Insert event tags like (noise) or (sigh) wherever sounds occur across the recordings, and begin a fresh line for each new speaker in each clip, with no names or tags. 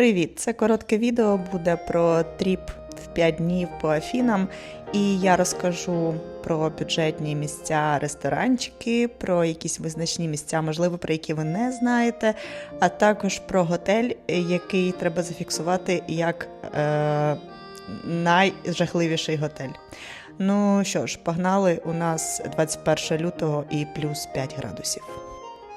Привіт! Це коротке відео буде про тріп в 5 днів по Афінам. І я розкажу про бюджетні місця, ресторанчики, про якісь визначні місця, можливо, про які ви не знаєте, а також про готель, який треба зафіксувати як е, найжахливіший готель. Ну що ж, погнали. У нас 21 лютого і плюс 5 градусів.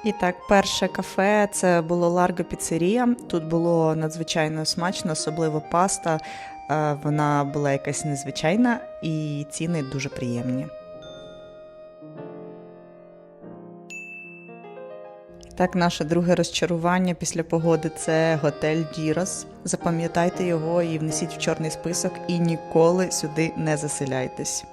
І так, перше кафе це було Ларго Піцерія. Тут було надзвичайно смачно, особливо паста. Е, Вона була якась незвичайна і ціни дуже приємні. Так, наше друге розчарування після погоди це готель Дірос. Запам'ятайте його і внесіть в чорний список, і ніколи сюди не заселяйтесь.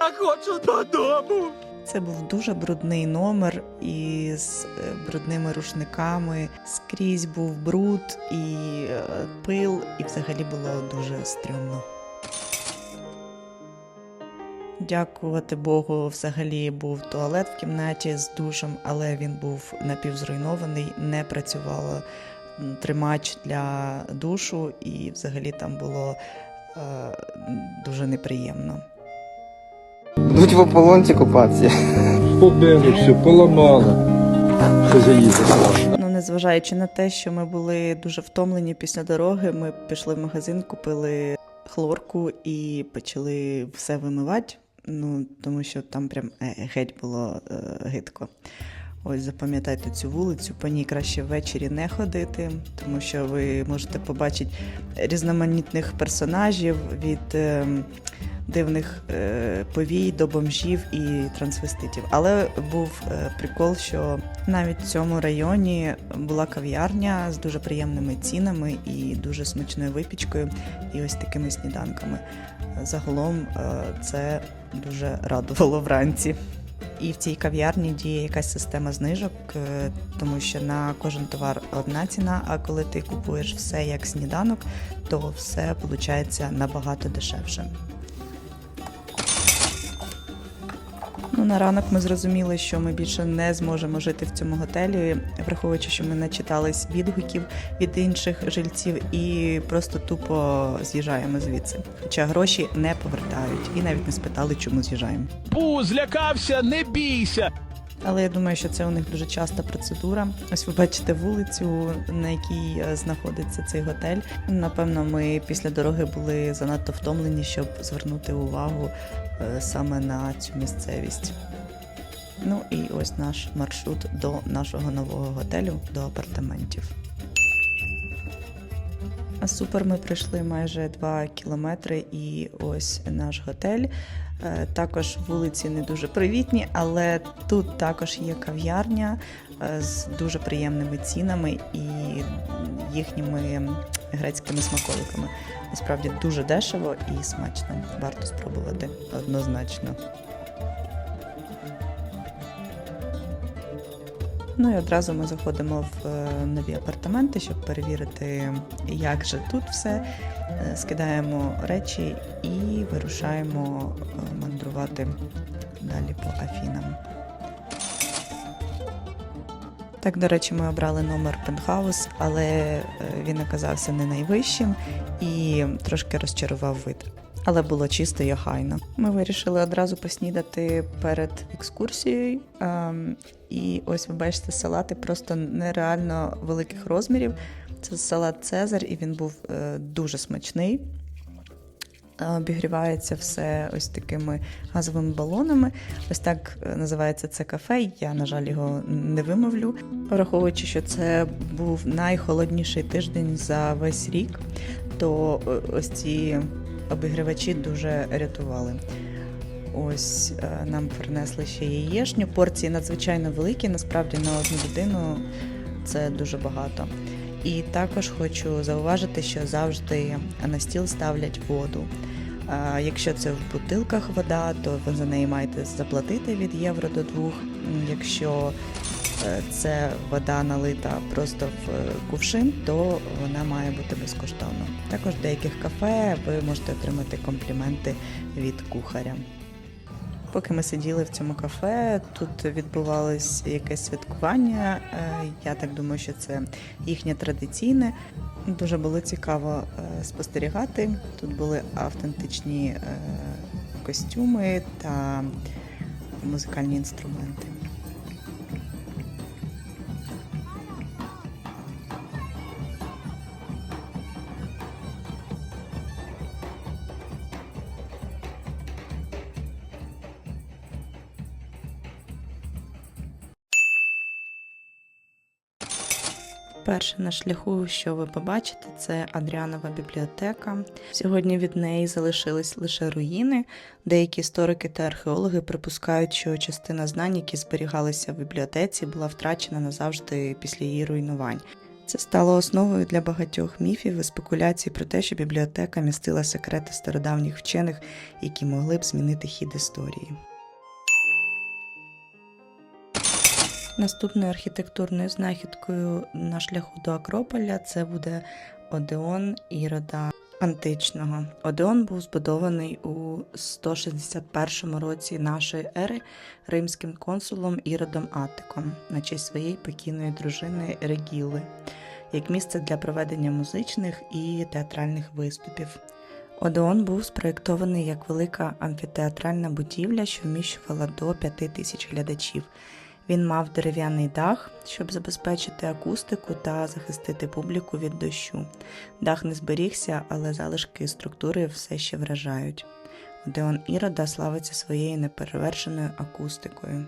Я хочу додому.
Це був дуже брудний номер із е, брудними рушниками. Скрізь був бруд і е, пил, і взагалі було дуже стрьомно. Дякувати Богу, взагалі був туалет в кімнаті з душем, але він був напівзруйнований, не працювало тримач для душу, і взагалі там було е, дуже неприємно.
Будуть в ополонці купатися.
Побили все, поламали.
Ну, незважаючи на те, що ми були дуже втомлені після дороги, ми пішли в магазин, купили хлорку і почали все вимивати. Ну, тому що там прям е, геть було е, гидко. Ось запам'ятайте цю вулицю, по ній краще ввечері не ходити, тому що ви можете побачити різноманітних персонажів від е, дивних е, повій до бомжів і трансвеститів. Але був е, прикол, що навіть в цьому районі була кав'ярня з дуже приємними цінами і дуже смачною випічкою, і ось такими сніданками. Загалом е, це дуже радувало вранці. І в цій кав'ярні діє якась система знижок, тому що на кожен товар одна ціна, а коли ти купуєш все як сніданок, то все виходить набагато дешевше. Ну, на ранок ми зрозуміли, що ми більше не зможемо жити в цьому готелі, враховуючи, що ми начитались відгуків від інших жильців і просто тупо з'їжджаємо звідси. Хоча гроші не повертають і навіть не спитали, чому з'їжджаємо.
Бу, злякався, не бійся.
Але я думаю, що це у них дуже часта процедура. Ось ви бачите вулицю, на якій е, знаходиться цей готель. Напевно, ми після дороги були занадто втомлені, щоб звернути увагу е, саме на цю місцевість. Ну і ось наш маршрут до нашого нового готелю, до апартаментів. А Супер, ми пройшли майже 2 кілометри, і ось наш готель. Е, Також вулиці не дуже привітні, але тут також є кав'ярня е, з дуже приємними цінами і їхніми грецькими смаколиками. Насправді дуже дешево і смачно. Варто спробувати однозначно. Ну і одразу ми заходимо в е, нові апартаменти, щоб перевірити, як же тут все. Е, Скидаємо речі і вирушаємо е, мандрувати далі по Афінам. Так, до речі, ми обрали номер пентхаус, але він оказався не найвищим і трошки розчарував вид. Але було чисто і охайно. Ми вирішили одразу поснідати перед екскурсією. Ем, і ось ви бачите салати просто нереально великих розмірів. Це салат Цезар, і він був е, дуже смачний. Е, Обігрівається все ось такими газовими балонами. Ось так е, називається це кафе. Я, на жаль, його не вимовлю. Враховуючи, що це був найхолодніший тиждень за весь рік, то ось ці обігрівачі дуже рятували. Ось е, нам принесли ще яєшню. Порції надзвичайно великі, насправді на одну людину це дуже багато. І також хочу зауважити, що завжди на стіл ставлять воду. Якщо це в бутилках вода, то ви за неї маєте заплатити від євро до двох. Якщо це вода налита просто в е, кувшин, то вона має бути безкоштовно. Також в деяких кафе ви можете отримати компліменти від кухаря. Поки ми сиділи в цьому кафе, тут відбувалось якесь святкування. Е, Я так думаю, що це їхнє традиційне. Дуже було цікаво е, спостерігати. Тут були автентичні е, костюми та музикальні інструменти. Перше на шляху, що ви побачите, це Адріанова бібліотека. Сьогодні від неї залишились лише руїни. Деякі історики та археологи припускають, що частина знань, які зберігалися в бібліотеці, була втрачена назавжди після її руйнувань. Це стало основою для багатьох міфів і спекуляцій про те, що бібліотека містила секрети стародавніх вчених, які могли б змінити хід історії. Наступною архітектурною знахідкою на шляху до Акрополя це буде Одеон Ірода античного. Одеон був збудований у 161 році нашої ери римським консулом Іродом Атиком на честь своєї покійної дружини Регіли, як місце для проведення музичних і театральних виступів. Одеон був спроєктований як велика амфітеатральна будівля, що вміщувала до 5 тисяч глядачів. Він мав дерев'яний дах, щоб забезпечити акустику та захистити публіку від дощу. Дах не зберігся, але залишки структури все ще вражають. Одеон Ірода славиться своєю неперевершеною акустикою.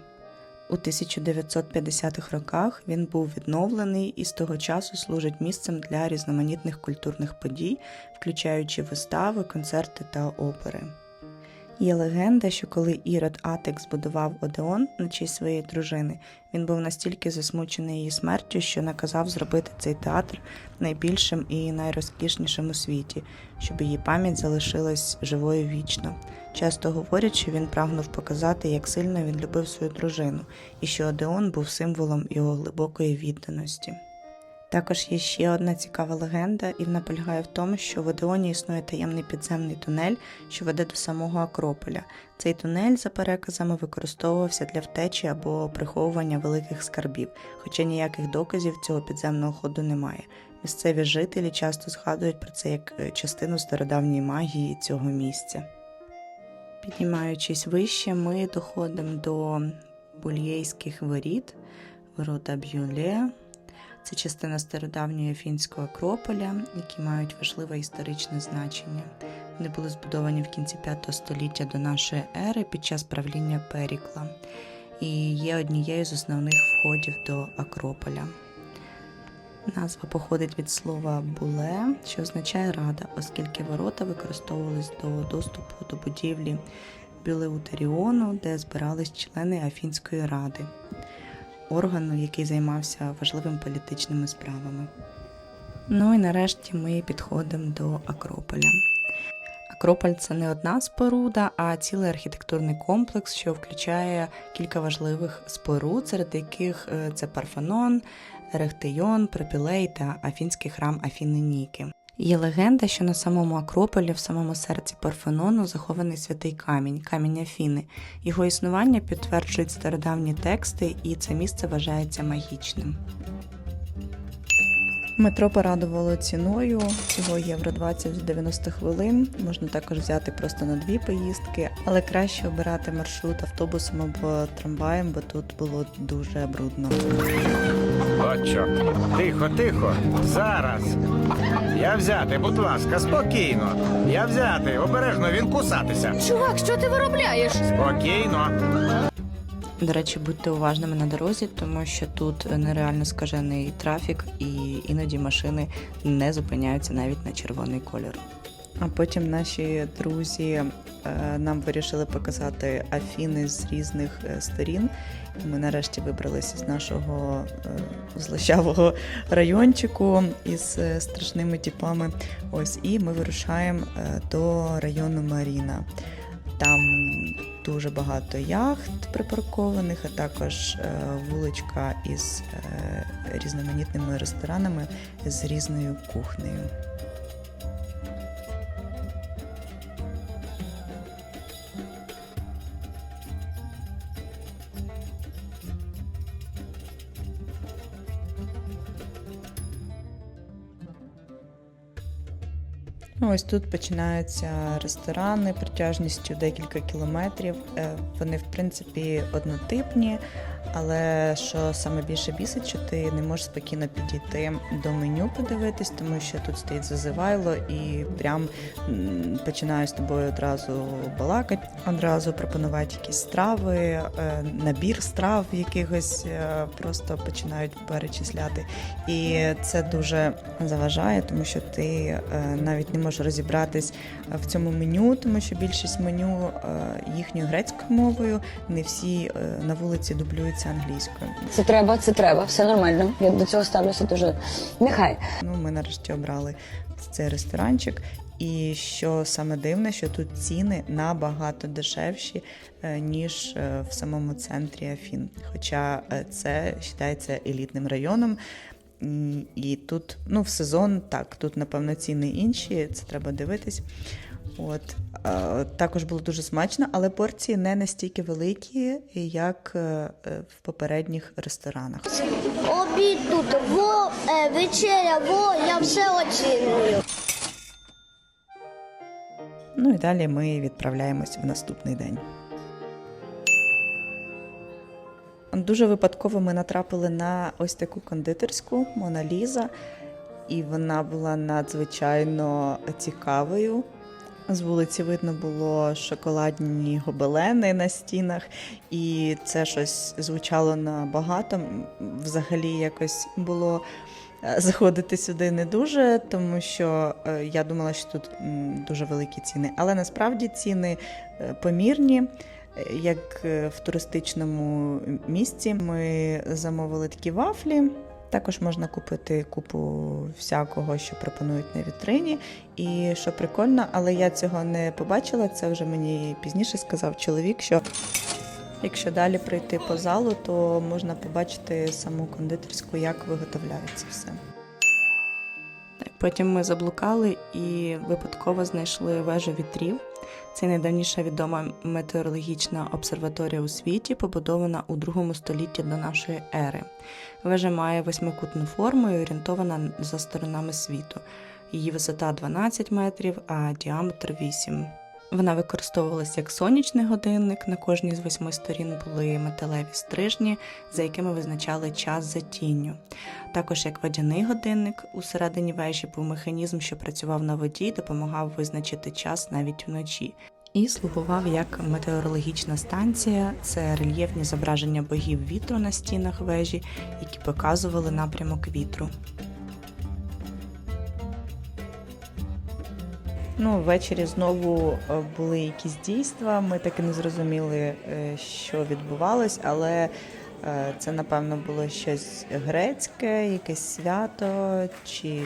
У 1950-х роках він був відновлений і з того часу служить місцем для різноманітних культурних подій, включаючи вистави, концерти та опери. Є легенда, що коли Ірод Атик збудував Одеон на честь своєї дружини, він був настільки засмучений її смертю, що наказав зробити цей театр найбільшим і найрозкішнішим у світі, щоб її пам'ять залишилась живою вічно. Часто говорять, що він прагнув показати, як сильно він любив свою дружину, і що Одеон був символом його глибокої відданості. Також є ще одна цікава легенда, і вона полягає в тому, що в Одеоні існує таємний підземний тунель, що веде до самого Акрополя. Цей тунель, за переказами, використовувався для втечі або приховування великих скарбів, хоча ніяких доказів цього підземного ходу немає. Місцеві жителі часто згадують про це як е, частину стародавньої магії цього місця. Піднімаючись вище, ми доходимо до бульєйських воріт, ворота Б'юле. Це частина стародавньої Афінського Акрополя, які мають важливе історичне значення. Вони були збудовані в кінці 5 століття до нашої ери під час правління Перікла і є однією з основних входів до Акрополя. Назва походить від слова буле, що означає рада, оскільки ворота використовувались до доступу до будівлі Бюлеутеріону, де збирались члени Афінської ради органу, який займався важливими політичними справами. Ну і нарешті ми підходимо до Акрополя. Акрополь це не одна споруда, а цілий архітектурний комплекс, що включає кілька важливих споруд, серед яких е, це Парфенон, Ерехтейон, Препілей та Афінський храм Афіни Ніки. Є легенда, що на самому Акрополі, в самому серці Парфенону, захований святий камінь, камінь Афіни. Його існування підтверджують стародавні тексти, і це місце вважається магічним. Метро порадувало ціною всього євро 20 за 90 хвилин. Можна також взяти просто на дві поїздки, але краще обирати маршрут автобусом або трамваєм, бо тут було дуже брудно.
Отчо, тихо, тихо. Зараз. Я взяти, будь ласка, спокійно. Я взяти, обережно він кусатися.
Чувак, що ти виробляєш?
Спокійно.
До речі, будьте уважними на дорозі, тому що тут нереально скажений трафік, і іноді машини не зупиняються навіть на червоний кольор. А потім наші друзі е, нам вирішили показати Афіни з різних е, сторін. І ми нарешті вибралися з нашого е, злощавого райончику із страшними тіпами. Ось і ми вирушаємо до району Маріна. Там дуже багато яхт припаркованих, а також е, вуличка із е, різноманітними ресторанами з різною кухнею. Ну, ось тут починаються ресторани протяжністю декілька кілометрів. Е, Вони, в принципі, однотипні, але що саме більше бісить, що ти не можеш спокійно підійти до меню подивитись, тому що тут стоїть зазивайло і прям починаю з тобою одразу балакати, одразу пропонувати якісь страви, е, набір страв якихось е, просто починають перечисляти. І це дуже заважає, тому що ти е, навіть не можеш розібратись в цьому меню, тому що більшість меню їхньою грецькою мовою, не всі на вулиці дублюються англійською.
Це треба, це треба, все нормально. Я до цього ставлюся дуже. Нехай.
Ну, ми нарешті обрали цей ресторанчик. І що саме дивне, що тут ціни набагато дешевші, е, ніж е, в самому центрі Афін. Хоча е, це вважається елітним районом. І тут, ну, в сезон так, тут, напевно, ціни інші, це треба дивитись. От також було дуже смачно, але порції не настільки великі, як е, е, в попередніх ресторанах.
Обід тут, во, е, вечеря, во, я все оціную.
Ну і далі ми відправляємось в наступний день. Дуже випадково ми натрапили на ось таку кондитерську Мона Ліза, і вона була надзвичайно цікавою. З вулиці видно було шоколадні гобелени на стінах, і це щось звучало набагато. Взагалі, якось було е, заходити сюди не дуже, тому що е, я думала, що тут дуже великі ціни. Але насправді ціни е, помірні. Як в туристичному місці ми замовили такі вафлі. Також можна купити купу всякого, що пропонують на вітрині. І що прикольно, але я цього не побачила. Це вже мені пізніше сказав чоловік, що якщо далі пройти по залу, то можна побачити саму кондитерську, як виготовляється все. Потім ми заблукали і випадково знайшли вежу вітрів. Це найдавніша відома метеорологічна обсерваторія у світі, побудована у другому столітті до нашої ери. Вежа має восьмикутну форму і орієнтована за сторонами світу. Її висота 12 метрів, а діаметр 8. Вона використовувалася як сонячний годинник. На кожній з восьми сторін були металеві стрижні, за якими визначали час за тінню. Також як водяний годинник усередині вежі був механізм, що працював на воді і допомагав визначити час навіть вночі. І слугував як метеорологічна станція. Це рельєфні зображення богів вітру на стінах вежі, які показували напрямок вітру. Ну, ввечері знову е, були якісь дійства. Ми так і не зрозуміли, е, що відбувалось, але е, це, напевно, було щось грецьке, якесь свято чи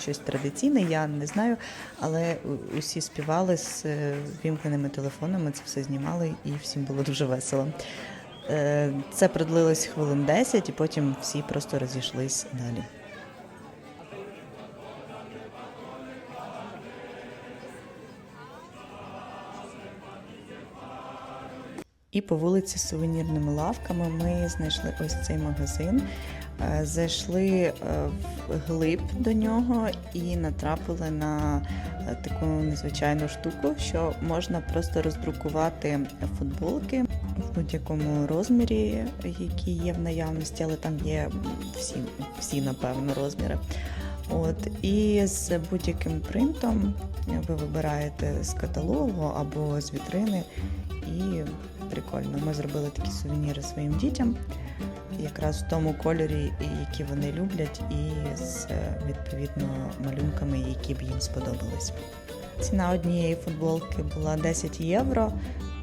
щось традиційне, я не знаю. Але усі співали з вімкненими телефонами, це все знімали, і всім було дуже весело. Це продлилось хвилин 10, і потім всі просто розійшлись далі. І по вулиці з сувенірними лавками ми знайшли ось цей магазин. Е, Зайшли е, вглиб до нього і натрапили на е, таку незвичайну штуку, що можна просто роздрукувати футболки в будь-якому розмірі, які є в наявності, але там є всі, всі напевно, розміри. От і з будь-яким принтом ви вибираєте з каталогу або з вітрини, і прикольно. Ми зробили такі сувеніри своїм дітям, якраз в тому кольорі, які вони люблять, і з е, відповідно малюнками, які б їм сподобались. Ціна однієї футболки була 10 євро.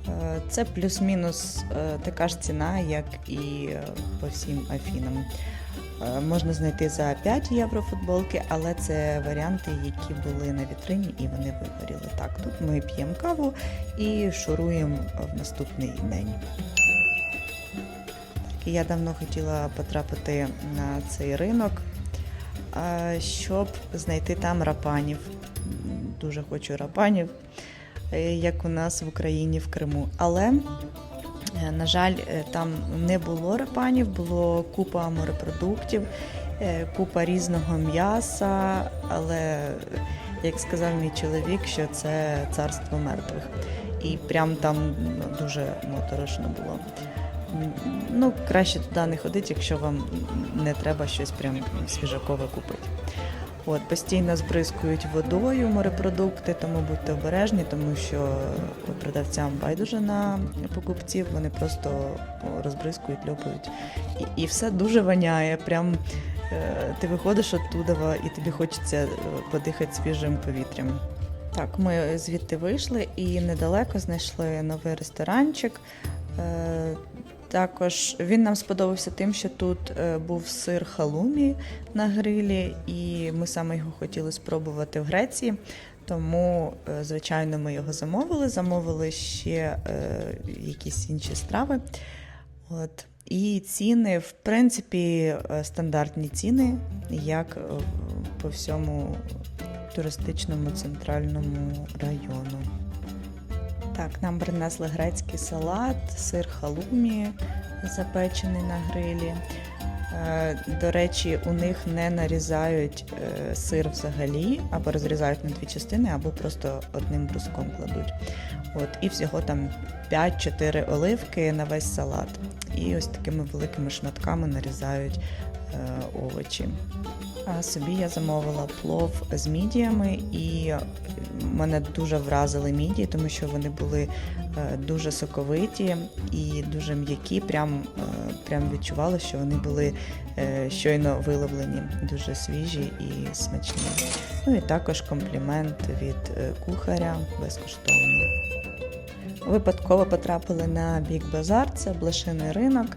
Е, Це плюс-мінус е, така ж ціна, як і по всім Афінам. Е, Можна знайти за 5 євро футболки, але це варіанти, які були на вітрині і вони вигоріли. Так, тут ми п'ємо каву і шуруємо в наступний день. Так, я давно хотіла потрапити на цей ринок, е, щоб знайти там рапанів. Дуже хочу рапанів, е, як у нас в Україні в Криму. Але На жаль, е, там не було рапанів, було купа морепродуктів, Е, Купа різного м'яса, але як сказав мій чоловік, що це царство мертвих. І прям там дуже моторошно було. Ну, краще туди не ходити, якщо вам не треба щось прям свіжакове купити. От, постійно збризкують водою морепродукти, тому будьте обережні, тому що продавцям байдуже на покупців, вони просто розбризкують, льопають. І, і все дуже воняє. Прям е, ти виходиш оттуда, і тобі хочеться е, подихати свіжим повітрям. Так, ми звідти вийшли і недалеко знайшли новий ресторанчик. Е, також він нам сподобався тим, що тут е, був сир халумі на грилі, і ми саме його хотіли спробувати в Греції. Тому, е, звичайно, ми його замовили. Замовили ще е, якісь інші страви. От. І ціни, в принципі, е, стандартні ціни, як по всьому туристичному центральному району. Так, нам принесли грецький салат, сир халумі запечений на грилі. Е, До речі, у них не нарізають е, сир взагалі, або розрізають на дві частини, або просто одним бруском кладуть. От, і всього там 5-4 оливки на весь салат. І ось такими великими шматками нарізають е, овочі. А собі я замовила плов з мідіями, і мене дуже вразили мідії, тому що вони були е, дуже соковиті і дуже м'які. Прям, е, прям відчувала, що вони були е, щойно виловлені, дуже свіжі і смачні. Ну і також комплімент від кухаря безкоштовно. Випадково потрапили на Бік Базар, це блошиний ринок.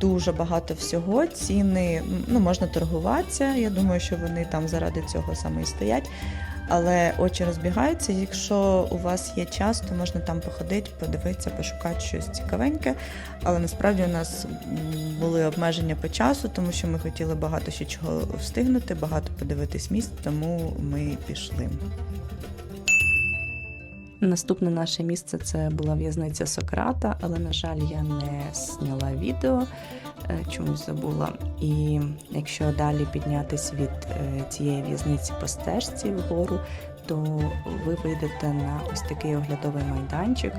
Дуже багато всього. Ціни ну, можна торгуватися. Я думаю, що вони там заради цього саме і стоять. Але очі розбігаються. Якщо у вас є час, то можна там походити, подивитися, пошукати щось цікавеньке. Але насправді у нас були обмеження по часу, тому що ми хотіли багато ще чого встигнути, багато подивитись місць, тому ми пішли. Наступне наше місце це була в'язниця Сократа, але, на жаль, я не зняла відео, е, чомусь забула. І якщо далі піднятись від е, цієї в'язниці по стежці вгору, то ви вийдете на ось такий оглядовий майданчик,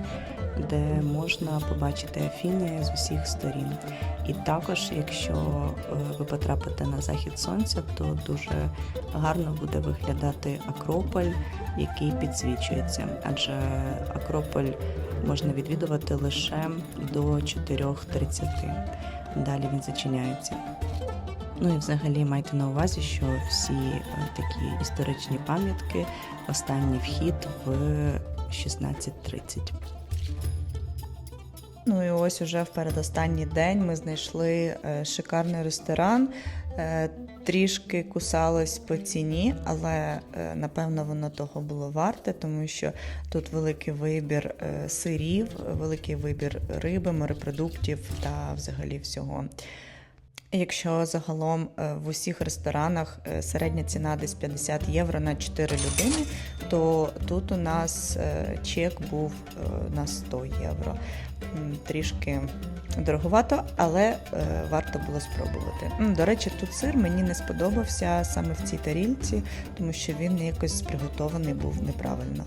де можна побачити Афіни з усіх сторін. І також, якщо е, ви потрапите на захід сонця, то дуже гарно буде виглядати Акрополь, який підсвічується, адже Акрополь можна відвідувати лише до 4.30. Далі він зачиняється. Ну і взагалі майте на увазі, що всі е, такі історичні пам'ятки останній вхід в 16.30. Ну і ось уже в передостанній день ми знайшли е, шикарний ресторан. Е, Трішки кусалось по ціні, але напевно воно того було варте, тому що тут великий вибір сирів, великий вибір риби, морепродуктів та взагалі всього. Якщо загалом е, в усіх ресторанах е, середня ціна десь 50 євро на 4 людини, то тут у нас е, чек був на 100 євро. Трішки дороговато, але варто було спробувати. До речі, тут сир мені не сподобався саме в цій тарільці, тому що він якось приготований був неправильно.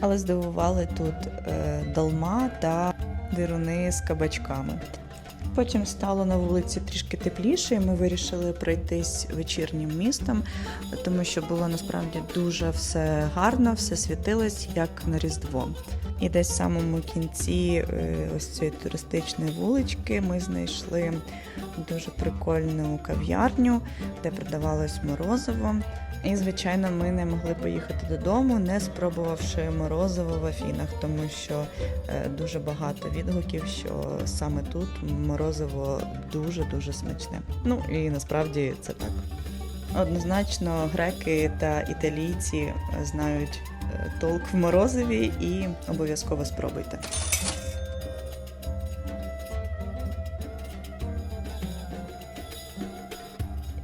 Але здивували тут долма та дируни з кабачками. Потім стало на вулиці трішки тепліше, і ми вирішили пройтись вечірнім містом, тому що було насправді дуже все гарно, все світилось як на Різдво. І десь в самому кінці е, ось цієї туристичної вулички ми знайшли дуже прикольну кав'ярню, де продавалось морозиво. І, звичайно, ми не могли поїхати додому, не спробувавши морозиво в Афінах, тому що е, дуже багато відгуків, що саме тут морозиво дуже-дуже смачне. Ну і насправді це так. Однозначно, греки та італійці знають толк в морозиві і обов'язково спробуйте.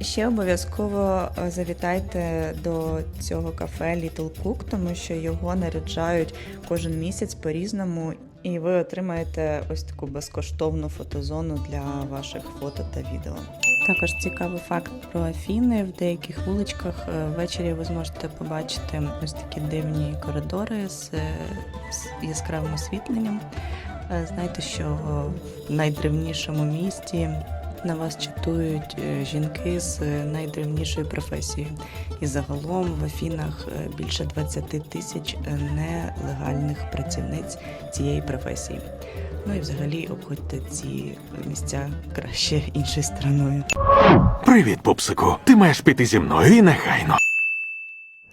Ще обов'язково е, завітайте до цього кафе Little Cook, тому що його наряджають кожен місяць по-різному, і ви отримаєте ось таку безкоштовну фотозону для ваших фото та відео. Також цікавий факт про Афіни. В деяких вуличках е, ввечері ви зможете побачити ось такі дивні коридори з, е, яскравим освітленням. Е, Знаєте, що в найдревнішому місті на вас чатують е, жінки з е, найдревнішою професією. І загалом в Афінах е, більше 20 тисяч нелегальних працівниць цієї професії. Ну і взагалі обходьте ці місця краще іншою стороною.
Привіт, пупсику. Ти маєш піти зі мною і негайно.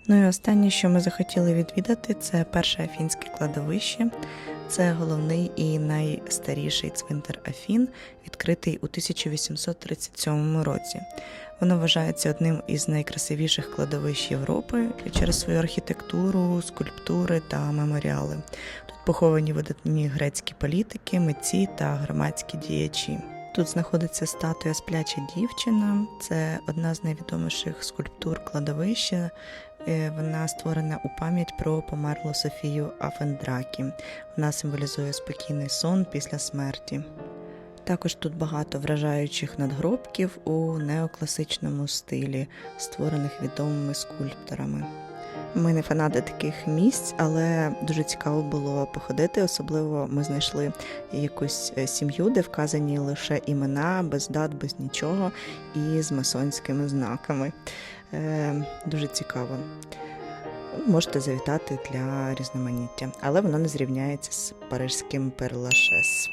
Ну і останнє, що ми захотіли відвідати, це перше афінське кладовище. Це головний і найстаріший цвинтар Афін, відкритий у 1837 році. Воно вважається одним із найкрасивіших кладовищ Європи через свою архітектуру, скульптури та меморіали. Тут поховані видатні грецькі політики, митці та громадські діячі. Тут знаходиться статуя спляча дівчина. Це одна з найвідоміших скульптур кладовища. Е, Вона створена у пам'ять про померлу Софію Афендракі. Вона символізує спокійний сон після смерті. Також тут багато вражаючих надгробків у неокласичному стилі, створених відомими скульпторами. Ми не фанати таких місць, але дуже цікаво було походити. Особливо ми знайшли якусь е, сім'ю, де вказані лише імена, без дат, без нічого, і з масонськими знаками. Е, дуже цікаво. Можете завітати для різноманіття, але воно не зрівняється з парижським перлашес.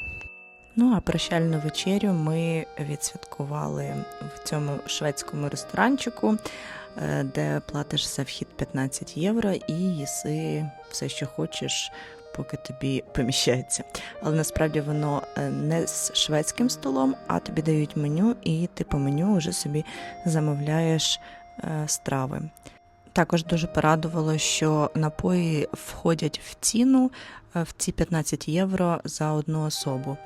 Ну а прощальну вечерю ми відсвяткували в цьому шведському ресторанчику, де платиш за вхід 15 євро і їси все, що хочеш, поки тобі (laughs) поміщається. Але насправді воно е, не з шведським столом, а тобі дають меню, і ти по меню вже собі замовляєш е, страви. Також дуже порадувало, що напої входять в ціну е, в ці 15 євро за одну особу.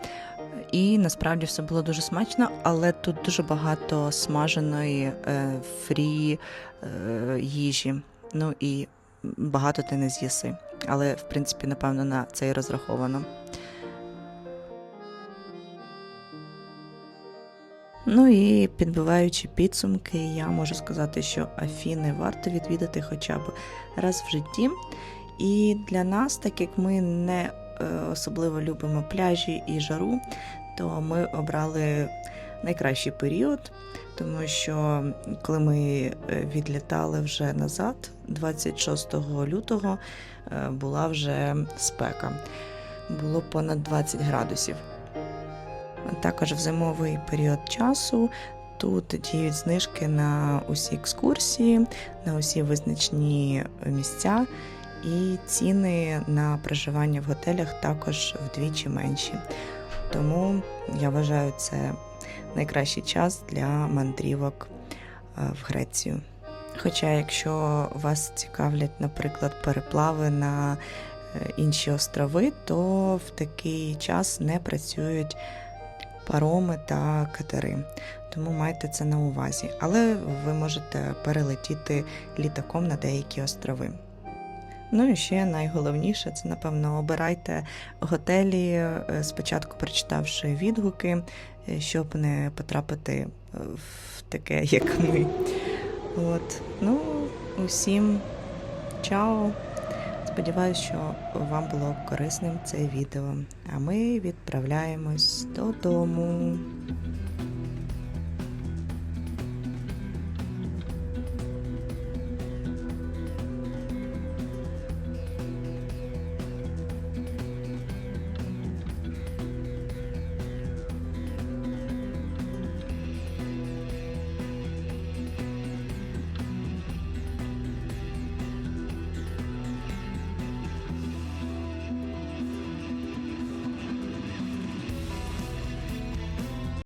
І насправді все було дуже смачно, але тут дуже багато смаженої е, фрі е, їжі. Ну і багато ти не з'їси. Але, в принципі, напевно, на це і розраховано. Ну і підбиваючи підсумки, я можу сказати, що Афіни варто відвідати хоча б раз в житті. І для нас, так як ми не е, особливо любимо пляжі і жару, то ми обрали найкращий період, тому що коли ми е, відлітали вже назад, 26 лютого, е, була вже спека. Було понад 20 градусів. Також в зимовий період часу тут діють знижки на усі екскурсії, на усі визначні місця, і ціни на проживання в готелях також вдвічі менші. Тому я вважаю це найкращий час для мандрівок е, в Грецію. Хоча, якщо вас цікавлять, наприклад, переплави на е, інші острови, то в такий час не працюють пароми та катери. Тому майте це на увазі. Але ви можете перелетіти літаком на деякі острови. Ну і ще найголовніше це, напевно, обирайте готелі, е, спочатку прочитавши відгуки, е, щоб не потрапити е, в таке, як ми. От. Ну, усім чао! Сподіваюсь, що вам було корисним це відео. А ми відправляємось додому.